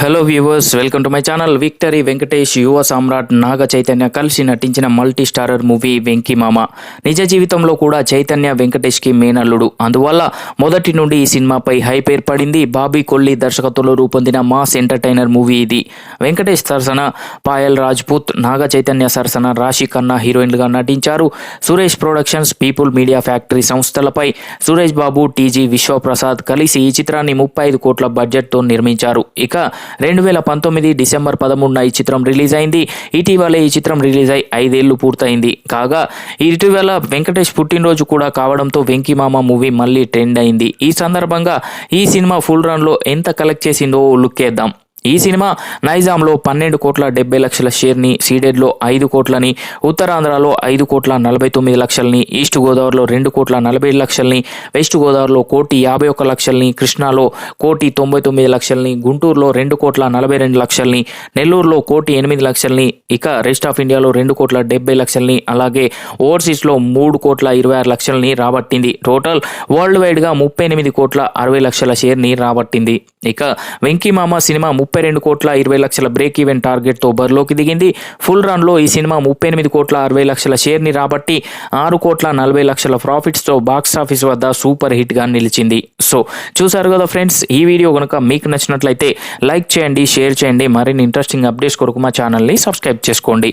Hello viewers welcome to my channel victory Venkatesh యువ సామ్రాట్ నాగ చైతన్య కలిసి నటించిన మల్టీ స్టారర్ మూవీ వెంకీ మామ నిజ జీవితంలో కూడా చైతన్య వెంకటేష్కి మేనల్లుడు. అందువల్ల మొదటి నుండి ఈ సినిమాపై హైప్ ఏర్పడింది. బాబీ కొల్లి దర్శకత్వంలో రూపొందిన మాస్ ఎంటర్టైనర్ మూవీ ఇది. వెంకటేష్ సరసన పాయల్ రాజ్పూత్ నాగ చైతన్య సరసన రాశి ఖన్నా హీరోయిన్లుగా నటించారు. Suresh productions people media factory సంస్థలపై సురేష్ బాబు టీజీ విశ్వప్రసాద్ కలిసి ఈ చిత్రాన్ని ముప్పై ఐదు కోట్ల బడ్జెట్తో నిర్మించారు. ఇక రెండు వేల పంతొమ్మిది డిసెంబర్ పదమూడున ఈ చిత్రం రిలీజ్ అయింది. ఇటీవలే ఈ చిత్రం రిలీజ్ అయి ఐదేళ్ళు పూర్తయింది. కాగా ఇటీవల వెంకటేష్ పుట్టినరోజు కూడా కావడంతో వెంకీమామ మూవీ మళ్ళీ ట్రెండ్ అయింది. ఈ సందర్భంగా ఈ సినిమా ఫుల్ రన్లో ఎంత కలెక్ట్ చేసిందో లుక్ వేద్దాం. ఈ సినిమా నైజాంలో పన్నెండు కోట్ల డెబ్బై లక్షల షేర్ని సీడెడ్లో ఐదు కోట్లని ఉత్తరాంధ్రలో ఐదు కోట్ల నలభై తొమ్మిది లక్షల్ని ఈస్ట్ గోదావరిలో రెండు కోట్ల నలభై లక్షల్ని వెస్ట్ గోదావరిలో కోటి యాభై ఒక్క లక్షల్ని కృష్ణాలో కోటి తొంభై తొమ్మిది లక్షల్ని గుంటూరులో రెండు కోట్ల నలభై రెండు లక్షల్ని నెల్లూరులో కోటి ఎనిమిది లక్షల్ని ఇక రెస్ట్ ఆఫ్ ఇండియాలో రెండు కోట్ల డెబ్బై లక్షల్ని అలాగే ఓవర్సీస్లో మూడు కోట్ల ఇరవై ఆరు లక్షల్ని రాబట్టింది. టోటల్ వరల్డ్ వైడ్గా ముప్పై ఎనిమిది కోట్ల అరవై లక్షల షేర్ని రాబట్టింది. ఇక వెంకీమామ సినిమా ముప్పై ముప్పై రెండు కోట్ల ఇరవై లక్షల బ్రేక్ ఈవెన్ టార్గెట్తో బరిలోకి దిగింది. ఫుల్ రన్లో ఈ సినిమా ముప్పై ఎనిమిది కోట్ల అరవై లక్షల షేర్ని రాబట్టి ఆరు కోట్ల నలభై లక్షల ప్రాఫిట్స్తో బాక్స్ ఆఫీస్ వద్ద సూపర్ హిట్గా నిలిచింది. సో చూసారు కదా ఫ్రెండ్స్ ఈ వీడియో కనుక మీకు నచ్చినట్లయితే లైక్ చేయండి షేర్ చేయండి. మరిన్ని ఇంట్రెస్టింగ్ అప్డేట్స్ కొరకు మా ఛానల్ని సబ్స్క్రైబ్ చేసుకోండి.